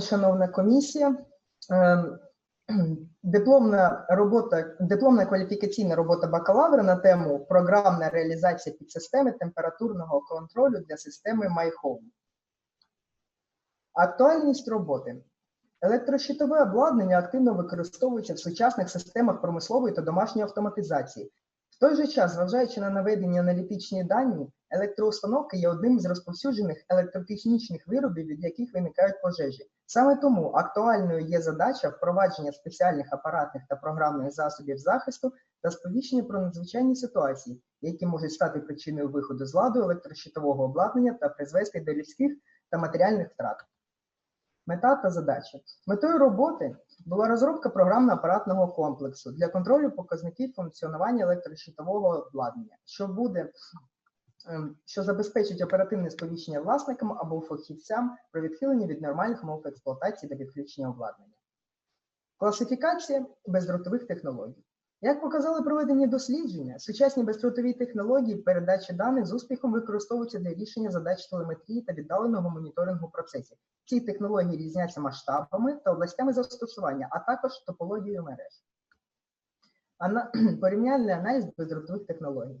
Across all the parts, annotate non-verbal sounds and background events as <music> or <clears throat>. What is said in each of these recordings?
день, шановна комісія. Ем, <clears throat> Дипломна робота, дипломна кваліфікаційна робота бакалавра на тему програмна реалізація підсистеми температурного контролю для системи MyHome. Актуальність роботи. Електрощитове обладнання активно використовується в сучасних системах промислової та домашньої автоматизації. В той же час, зважаючи на наведені аналітичні дані, електроустановки є одним з розповсюджених електротехнічних виробів, від яких виникають пожежі. Саме тому актуальною є задача впровадження спеціальних апаратних та програмних засобів захисту та сповіщення про надзвичайні ситуації, які можуть стати причиною виходу з ладу електрощитового обладнання та призвести до людських та матеріальних втрат. Мета та задача. Метою роботи була розробка програмно-апаратного комплексу для контролю показників функціонування електрощитового обладнання, що буде що забезпечить оперативне сповіщення власникам або фахівцям про відхилення від нормальних умов експлуатації та відключення обладнання. Класифікація бездротових технологій. Як показали проведені дослідження, сучасні бездротові технології передачі даних з успіхом використовуються для рішення задач телеметрії та віддаленого моніторингу процесів. Ці технології різняться масштабами та областями застосування, а також топологією мереж. <clears throat> Порівняльний аналіз бездротових технологій.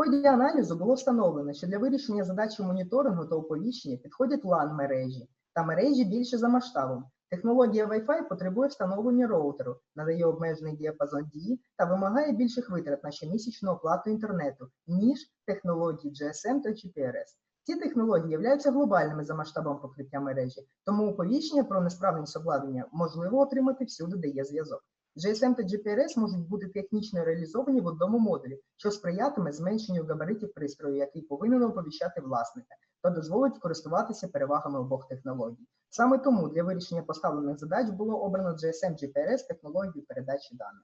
Ході аналізу було встановлено, що для вирішення задачі моніторингу та оповіщення підходять LAN мережі та мережі більше за масштабом. Технологія Wi-Fi потребує встановлення роутеру, надає обмежений діапазон дії та вимагає більших витрат на щомісячну оплату інтернету, ніж технології GSM та GPRS. Ці технології являються глобальними за масштабом покриття мережі, тому оповіщення про несправність обладнання можливо отримати всюди, де є зв'язок. GSM та GPRS можуть бути технічно реалізовані в одному модулі, що сприятиме зменшенню габаритів пристрою, який повинен оповіщати власника, та дозволить користуватися перевагами обох технологій. Саме тому для вирішення поставлених задач було обрано GSM GPRS технологію передачі даних.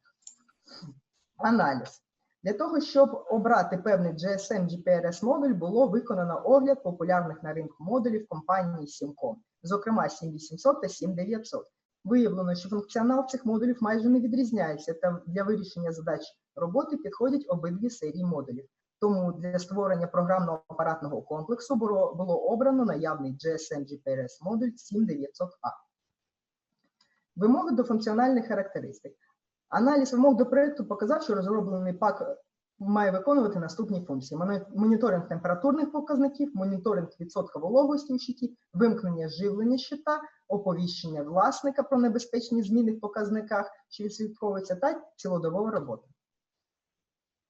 Аналіз. Для того, щоб обрати певний GSM GPRS модуль, було виконано огляд популярних на ринку модулів компанії Simcom, зокрема 7800 та 7900. Виявлено, що функціонал цих модулів майже не відрізняється, та для вирішення задач роботи підходять обидві серії модулів. Тому для створення програмного апаратного комплексу було, було обрано наявний GSM GPRS модуль 7900A. Вимоги до функціональних характеристик. Аналіз вимог до проєкту показав, що розроблений пак має виконувати наступні функції: моніторинг температурних показників, моніторинг відсотка вологості у щиті, вимкнення живлення щита, оповіщення власника про небезпечні зміни в показниках, що відслідковуються, та цілодобова робота.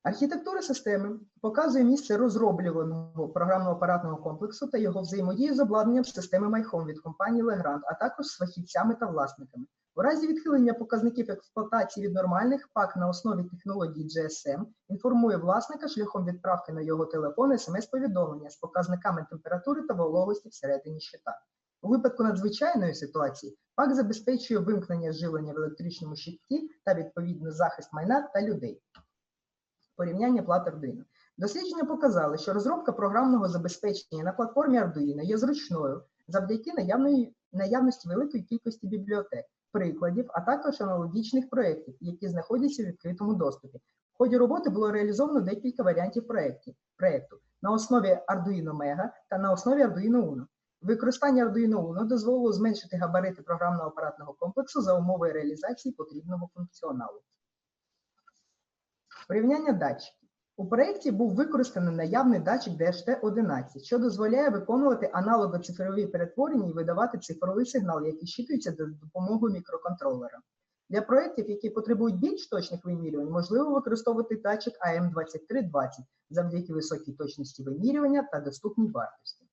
Архітектура системи показує місце розроблюваного програмно-апаратного комплексу та його взаємодію з обладнанням системи MyHome від компанії Legrand, а також з фахівцями та власниками. У разі відхилення показників експлуатації від нормальних ПАК на основі технології GSM інформує власника шляхом відправки на його телефон смс-повідомлення з показниками температури та вологості всередині щита. У випадку надзвичайної ситуації ПАК забезпечує вимкнення живлення в електричному щиті та відповідно захист майна та людей. Порівняння плат Arduino. Дослідження показали, що розробка програмного забезпечення на платформі Arduino є зручною завдяки наявності великої кількості бібліотек, прикладів, а також аналогічних проєктів, які знаходяться в відкритому доступі. В ході роботи було реалізовано декілька варіантів проєкту на основі Arduino Mega та на основі Arduino Uno. Використання Arduino Uno дозволило зменшити габарити програмного апаратного комплексу за умови реалізації потрібного функціоналу. Порівняння датчиків. У проєкті був використаний наявний датчик DHT-11, що дозволяє виконувати аналого-цифрові перетворення і видавати цифровий сигнал, який щитується за допомогою мікроконтролера. Для проєктів, які потребують більш точних вимірювань, можливо використовувати датчик АМ2320 завдяки високій точності вимірювання та доступній вартості.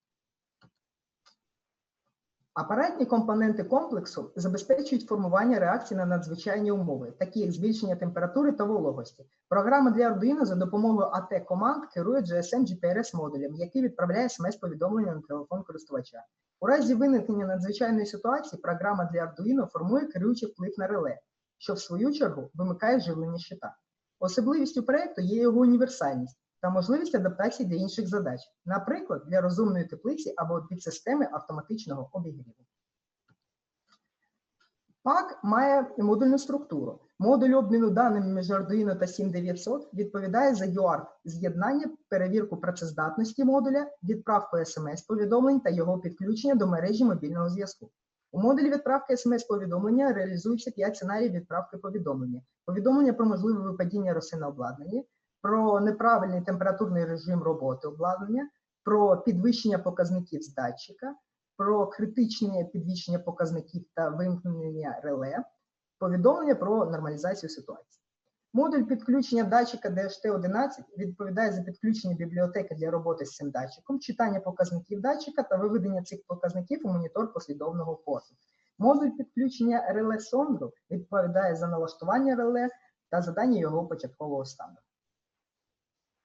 Апаратні компоненти комплексу забезпечують формування реакцій на надзвичайні умови, такі як збільшення температури та вологості. Програма для Arduino за допомогою AT команд керує GSM GPRS модулем, який відправляє смс-повідомлення на телефон користувача. У разі виникнення надзвичайної ситуації програма для Arduino формує керуючий вплив на реле, що в свою чергу вимикає живлення щита. Особливістю проєкту є його універсальність та можливість адаптації для інших задач, наприклад, для розумної теплиці або підсистеми автоматичного обігріву. ПАК має модульну структуру. Модуль обміну даними між Arduino та 7900 відповідає за UART – з'єднання, перевірку працездатності модуля, відправку смс-повідомлень та його підключення до мережі мобільного зв'язку. У модулі відправки смс-повідомлення реалізується 5 сценаріїв відправки повідомлення. Повідомлення про можливе випадіння роси на обладнанні, про неправильний температурний режим роботи обладнання, про підвищення показників з датчика, про критичне підвищення показників та вимкнення реле, повідомлення про нормалізацію ситуації. Модуль підключення датчика DHT-11 відповідає за підключення бібліотеки для роботи з цим датчиком, читання показників датчика та виведення цих показників у монітор послідовного порту. Модуль підключення реле сондру відповідає за налаштування реле та задання його початкового стану.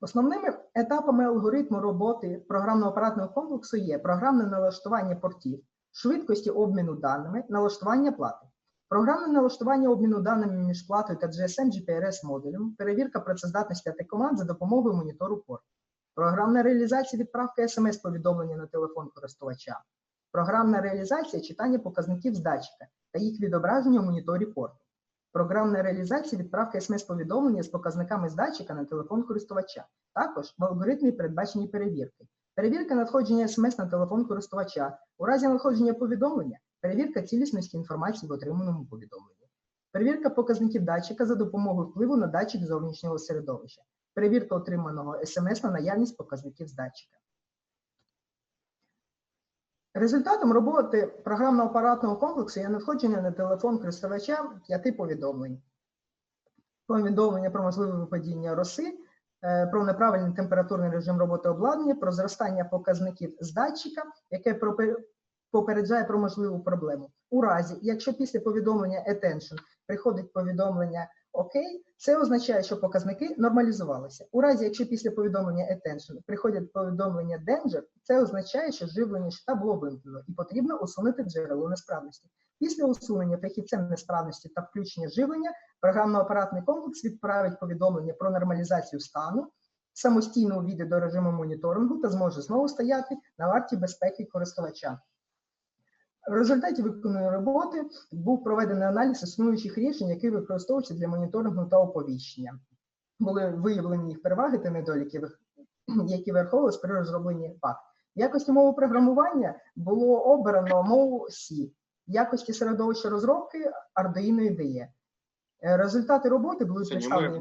Основними етапами алгоритму роботи програмно-апаратного комплексу є програмне налаштування портів, швидкості обміну даними, налаштування плати. Програмне налаштування обміну даними між платою та GSM GPRS модулем, перевірка працездатності АТ команд за допомогою монітору порту. Програмна реалізація відправки смс-повідомлення на телефон користувача. Програмна реалізація читання показників з датчика та їх відображення у моніторі порту. Програмна реалізація відправки смс-повідомлення з показниками з датчика на телефон користувача. Також в алгоритмі передбачені перевірки. Перевірка надходження смс на телефон користувача. У разі надходження повідомлення перевірка цілісності інформації в отриманому повідомленні. Перевірка показників датчика за допомогою впливу на датчик зовнішнього середовища. Перевірка отриманого смс на наявність показників з датчика. Результатом роботи програмно-апаратного комплексу є надходження на телефон користувача п'яти повідомлень. Повідомлення про можливе випадіння роси, е, про неправильний температурний режим роботи обладнання, про зростання показників з датчика, яке попереджає про можливу проблему. У разі, якщо після повідомлення attention приходить повідомлення ОК, це означає, що показники нормалізувалися. У разі, якщо після повідомлення attention приходять повідомлення danger, це означає, що живлення щита було вимкнено і потрібно усунути джерело несправності. Після усунення фахівцем несправності та включення живлення програмно-апаратний комплекс відправить повідомлення про нормалізацію стану, самостійно увійде до режиму моніторингу та зможе знову стояти на варті безпеки користувача. В результаті виконаної роботи був проведений аналіз існуючих рішень, які використовуються для моніторингу та оповіщення. Були виявлені їх переваги та недоліки, які враховувалися при розробленні ПАК. В якості мови програмування було обрано мову C, в якості середовища розробки Arduino IDE. Е, Результати роботи були представлені